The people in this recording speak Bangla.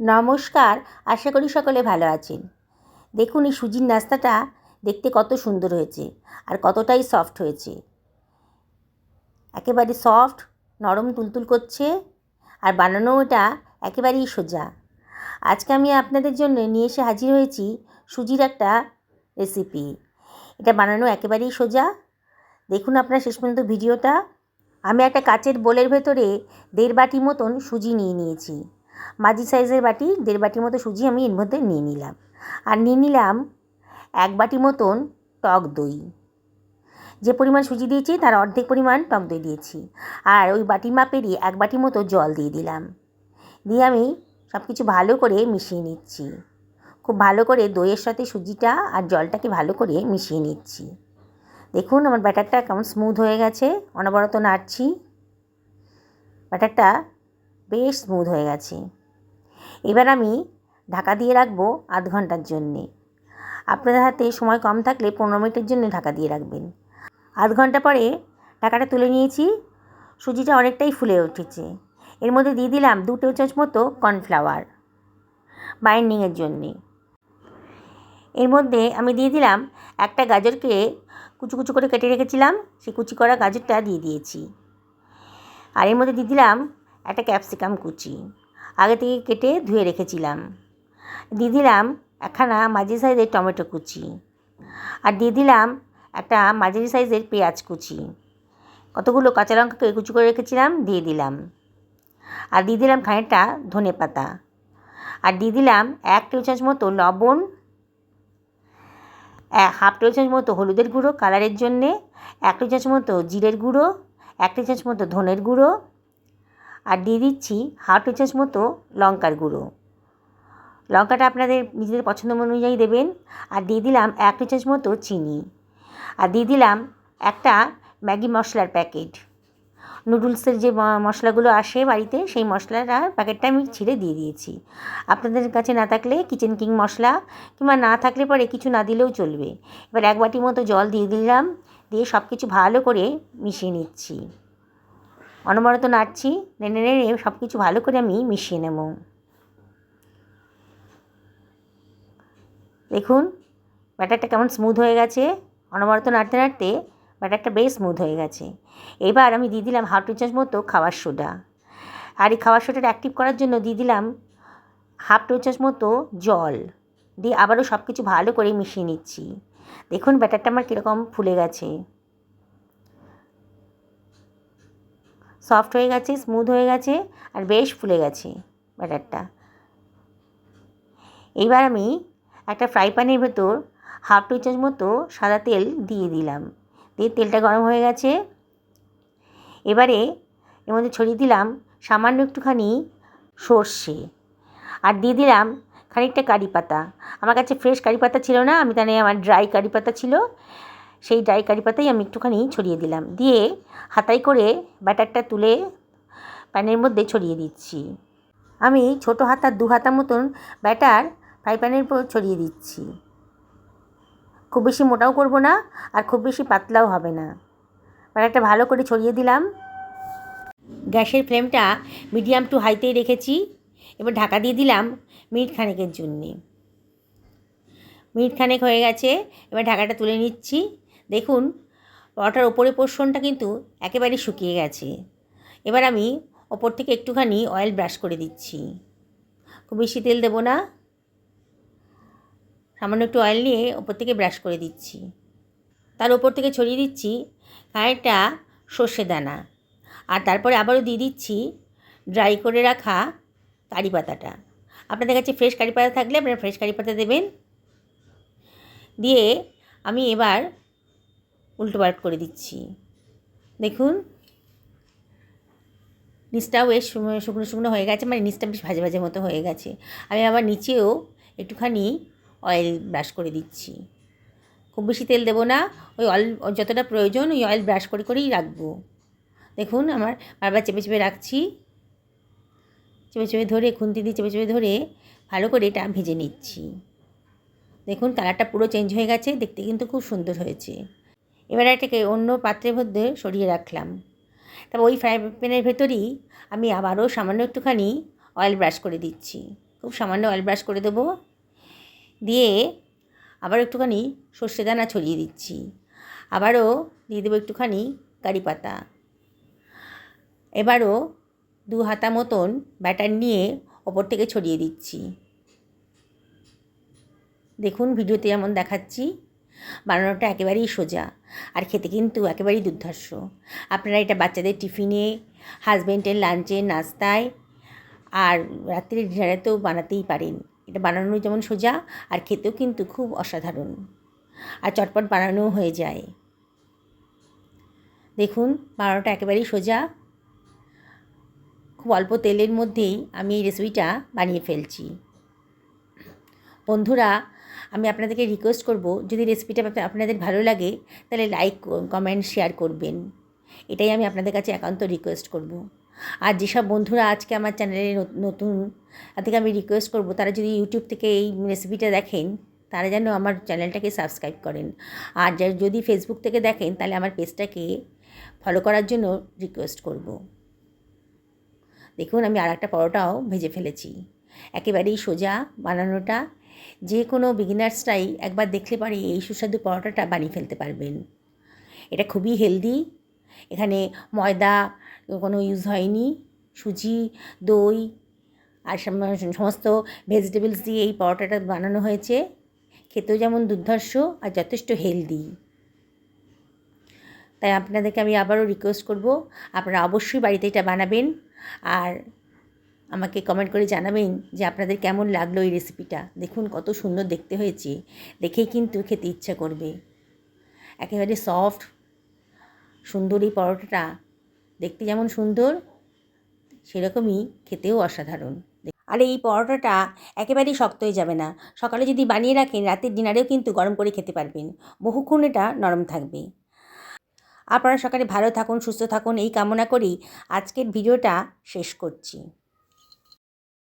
নমস্কার, আশা করি সকলে ভালো আছেন। দেখুন এই সুজির নাস্তাটা দেখতে কত সুন্দর হয়েছে আর কতটাই সফট হয়েছে। একেবারে সফট, নরম তুলতুল করছে আর বানানো এটা একেবারেই সোজা। আজকে আমি আপনাদের জন্য নিয়ে এসে হাজির হয়েছি সুজির একটা রেসিপি এটা বানানো একেবারেই সোজা। দেখুন আপনার শেষ পর্যন্ত ভিডিওটা। আমি একটা কাচের বোলের ভেতরে দেড় বাটি মতন সুজি নিয়ে নিয়েছি। মাঝি সাইজের বাটি, দেড় বাটি মতো সুজি আমি এর মধ্যে নিয়ে নিলাম। আর নিয়ে নিলাম এক বাটি মতন টক দই। যে পরিমাণ সুজি দিয়েছি তার অর্ধেক পরিমাণ টক দই দিয়েছি। আর ওই বাটি মাপেরই এক বাটি মতো জল দিয়ে দিলাম। দিয়ে আমি সব কিছু ভালো করে মিশিয়ে নিচ্ছি। খুব ভালো করে দইয়ের সাথে সুজিটা আর জলটাকে ভালো করে মিশিয়ে নিচ্ছি। দেখুন আমার ব্যাটারটা কেমন স্মুথ হয়ে গেছে। অনবরত নাড়ছি। ব্যাটারটা বেশ স্মুথ হয়ে গেছে। এবার আমি ঢাকা দিয়ে রাখব আধ ঘণ্টার জন্যে। আপনাদের হাতে সময় কম থাকলে পনেরো মিনিটের জন্য ঢাকা দিয়ে রাখবেন। আধ ঘণ্টা পরে ঢাকাটা তুলে নিয়েছি। সুজিটা অনেকটাই ফুলে উঠেছে। এর মধ্যে দিয়ে দিলাম দু টেবিল চামচ মতো কর্নফ্লাওয়ার বাইন্ডিংয়ের জন্যে। এর মধ্যে আমি দিয়ে দিলাম একটা গাজরকে কুচু কুচু করে কেটে রেখেছিলাম। সেই কুচি করা গাজরটা দিয়ে দিয়েছি। আর এর মধ্যে দিয়ে দিলাম একটা ক্যাপসিকাম কুচি। আগে থেকে কেটে ধুয়ে রেখেছিলাম। দিয়ে দিলাম একখানা মাঝারি সাইজের টমেটো কুচি। আর দিয়ে দিলাম একটা মাঝারি সাইজের পেঁয়াজ কুচি। কতগুলো কাঁচা লঙ্কাকে কুচি করে রেখেছিলাম, দিয়ে দিলাম। আর দিয়ে দিলাম খানিকটা ধনে পাতা। আর দিয়ে দিলাম এক টেবিল চামচ মতো লবণ হাফ টেবিল চামচ মতো হলুদের গুঁড়ো কালারের জন্যে, এক টেবিল চামচ মতো জিরের গুঁড়ো, এক টেবিল চামচ মতো ধনের গুঁড়ো আর দিয়ে দিচ্ছি হাফ টেবিল চামচ মতো লঙ্কার গুঁড়ো। লঙ্কাটা আপনাদের নিজেদের পছন্দ অনুযায়ী দেবেন। আর দিয়ে দিলাম এক টেবিল চামচ মতো চিনি। আর দিয়ে দিলাম একটা ম্যাগি মশলার প্যাকেট। নুডলসের যে মশলাগুলো আসে বাড়িতে, সেই মশলাটার প্যাকেটটা আমি ছিঁড়ে দিয়ে দিয়েছি। আপনাদের কাছে না থাকলে কিচেন কিং মশলা কিংবা না থাকলে পরে কিছু না দিলেও চলবে। এবার এক বাটি মতো জল দিয়ে দিলাম। দিয়ে সব কিছু ভালো করে মিশিয়ে নিচ্ছি। অনবরত নাড়ছি, নেড়ে নেড়ে সব কিছু ভালো করে আমি মিশিয়ে নেব। দেখুন, ব্যাটারটা কেমন স্মুথ হয়ে গেছে। অনবরত নাড়তে নাড়তে ব্যাটারটা বেশ স্মুথ হয়ে গেছে। এবার আমি দিয়ে দিলাম হাফ টি চামচ মতো খাবার সোডা। আর এই খাবার সোডাটা অ্যাক্টিভ করার জন্য দিয়ে দিলাম হাফ টি চামচ মতো জল। দিয়ে আবারও সব কিছু ভালো করে মিশিয়ে নিচ্ছি। দেখুন ব্যাটারটা আমার কীরকম ফুলে গেছে। সফট হয়ে গেছে স্মুথ হয়ে গেছে আর বেশ ফুলে গেছে ব্যাটারটা। এইবার আমি একটা ফ্রাই প্যানের ভেতর হাফ টি চামচ মতো সাদা তেল দিয়ে দিলাম। দিয়ে তেলটা গরম হয়ে গেছে। এবারে এর মধ্যে ছড়িয়ে দিলাম সামান্য একটুখানি সর্ষে আর দিয়ে দিলাম খানিকটা কারি পাতা। আমার কাছে ফ্রেশ কারি পাতা ছিল না, আমি তাহলে আমার ড্রাই কারি পাতা ছিল। সেই ড্রাই কারি পাতাই আমি একটুখানি ছড়িয়ে দিলাম। দিয়ে হাতাই করে ব্যাটারটা তুলে প্যানের মধ্যে ছড়িয়ে দিচ্ছি। আমি ছোটো হাতার দু হাতা মতন ব্যাটার ফ্রাই প্যানের উপর ছড়িয়ে দিচ্ছি। খুব বেশি মোটাও করব না আর খুব বেশি পাতলাও হবে না। ব্যাটারটা ভালো করে ছড়িয়ে দিলাম। গ্যাসের ফ্লেমটা মিডিয়াম টু হাইতেই রেখেছি। এবার ঢাকা দিয়ে দিলাম মিনিট খানেকের জন্যে। মিনিট খানেক হয়ে গেছে, এবার ঢাকাটা তুলে নিচ্ছি। দেখুন, পরোটার ওপরে পোর্শনটা কিন্তু একেবারে শুকিয়ে গেছে। এবার আমি ওপর থেকে একটুখানি অয়েল ব্রাশ করে দিচ্ছি। খুব বেশি তেল দেবো না। সামান্য একটু অয়েল নিয়ে ওপর থেকে ব্রাশ করে দিচ্ছি। তার ওপর থেকে ছড়িয়ে দিচ্ছি খানিকটা সর্ষে দানা। আর তারপরে আবারও দিয়ে দিচ্ছি ড্রাই করে রাখা কারি পাতাটা। আপনাদের কাছে ফ্রেশ কারি পাতা থাকলে আপনারা ফ্রেশ কারি পাতা দেবেন। দিয়ে আমি এবার উল্টো পাল্ট করে দিচ্ছি। দেখুন। নিচটাও বেশ শুকনো শুকনো হয়ে গেছে মানে নিচটা বেশ ভাজে ভাজে মতো হয়ে গেছে। আমি আবার নিচেও একটুখানি অয়েল ব্রাশ করে দিচ্ছি। খুব বেশি তেল দেবো না, ওই অয়েল যতটা প্রয়োজন ওই অয়েল ব্রাশ করে, করেই রাখব। দেখুন, আমার বারবার চেপে চেপে রাখছি। চেপে চেপে ধরে, খুন্তি দিয়ে চেপে চেপে ধরে ভালো করে এটা ভেজে নিচ্ছি। দেখুন কালারটা পুরো চেঞ্জ হয়ে গেছে, দেখতে কিন্তু খুব সুন্দর হয়েছে। এবার এটাকে অন্য পাত্রের মধ্যে সরিয়ে রাখলাম। তারপর ওই ফ্রাই প্যানের ভেতরেই আমি আবারও সামান্য একটুখানি অয়েল ব্রাশ করে দিচ্ছি। খুব সামান্য অয়েল ব্রাশ করে দেবো। দিয়ে আবার একটুখানি সর্ষে দানা ছড়িয়ে দিচ্ছি। আবারও দিয়ে দেবো একটুখানি কারি পাতা। এবারও দু হাতা মতন ব্যাটার নিয়ে ওপর থেকে ছড়িয়ে দিচ্ছি। দেখুন, ভিডিওতে যেমন দেখাচ্ছি। বানানোটা একেবারেই সোজা। আর খেতে কিন্তু একেবারেই দুর্ধর্ষ। আপনারা এটা বাচ্চাদের টিফিনে হাজব্যান্ডের লাঞ্চে নাস্তায় আর রাত্রির ডিনারে তো বানাতেই পারেন। এটা বানানো যেমন সোজা আর খেতেও কিন্তু খুব অসাধারণ। আর চটপট বানানোও হয়ে যায়। দেখুন, বানানোটা একেবারেই সোজা। খুব অল্প তেলের মধ্যেই আমি এই রেসিপিটা বানিয়ে ফেলছি। বন্ধুরা আমি আপনাদেরকে রিকোয়েস্ট করব, যদি রেসিপিটা আপনাদের ভালো লাগে, তাহলে লাইক কমেন্ট শেয়ার করবেন। এটাই আমি আপনাদের কাছে একান্ত রিকোয়েস্ট করব। আর যেসব বন্ধুরা আজকে আমার চ্যানেলে নতুন তাদেরকে আমি রিকোয়েস্ট করব, তারা যদি ইউটিউব থেকে এই রেসিপিটা দেখেন, তারা যেন আমার চ্যানেলটাকে সাবস্ক্রাইব করেন। আর যদি ফেসবুক থেকে দেখেন, তাহলে আমার পেজটাকে ফলো করার জন্য রিকোয়েস্ট করব। দেখুন, আমি আর একটা পরোটাও ভেজে ফেলেছি। একেবারেই সোজা বানানোটা যে কোনো বিগিনার্সটাই একবার দেখলে পারে এই সুস্বাদু পরোটাটা বানিয়ে ফেলতে পারবেন। এটা খুবই হেলদি এখানে ময়দা কোনো ইউজ হয়নি। সুজি, দই আর সমস্ত ভেজিটেবলস দিয়ে এই পরোটাটা বানানো হয়েছে। খেতেও যেমন দুর্ধর্ষ আর যথেষ্ট হেলদি তাই আপনাদেরকে আমি আবারও রিকোয়েস্ট করব, আপনারা অবশ্যই বাড়িতে এটা বানাবেন। আর আমাকে কমেন্ট করে জানাবেন যে আপনাদের কেমন লাগল এই রেসিপিটা দেখুন কত সুন্দর দেখতে হয়েছে। দেখেই কিন্তু খেতে ইচ্ছা করবে। একেবারে সফট সুন্দর এই পরোটাটা। দেখতে যেমন সুন্দর, সেরকমই খেতেও অসাধারণ। আর এই পরোটাটা একেবারেই শক্ত হয়ে যাবে না। সকালে যদি বানিয়ে রাখেন, রাতের ডিনারেও কিন্তু গরম করে খেতে পারবেন। বহুক্ষণ এটা নরম থাকবে। আপনারা সকালে ভালো থাকুন, সুস্থ থাকুন, এই কামনা করেই আজকের ভিডিওটা শেষ করছি।